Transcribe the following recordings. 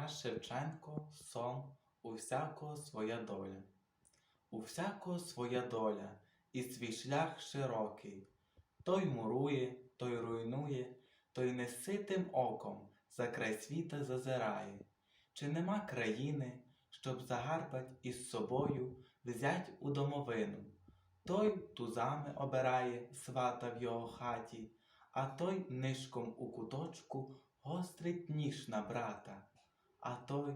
Тарас Шевченко сон у всякого своя доля. У всякого своя доля, і свій шлях широкий. Той мурує, той руйнує, той неситим оком за край світа зазирає. Чи нема країни, щоб загарбать із собою взять у домовину? Той тузами обирає свата в його хаті, а той нишком у куточку гострить ніж на брата. А той,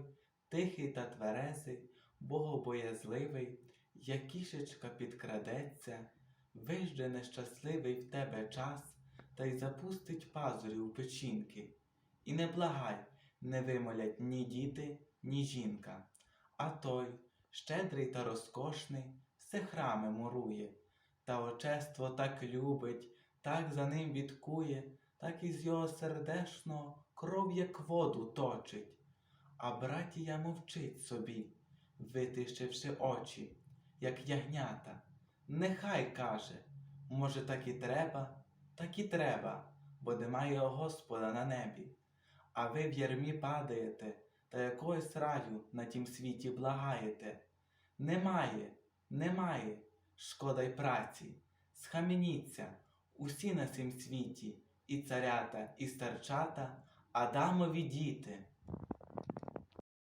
тихий та тверезий, богобоязливий, як кішечка підкрадеться, вижде нещасливий в тебе час та й запустить пазурі у печінки. І не благай, не вимолять ні діти, ні жінка. А той, щедрий та розкошний, все храми мурує, та очество так любить, так за ним відкує, так із його сердешного кров як воду точить. А братія мовчить собі, витищивши очі, як ягнята. Нехай каже, може, так і треба, так і треба, бо немає Господа на небі. А ви в ярмі падаєте та якогось раю на тім світі благаєте. Немає, немає, шкода й праці. Схаменіться, усі на цім світі, і царята, і старчата, Адамові діти.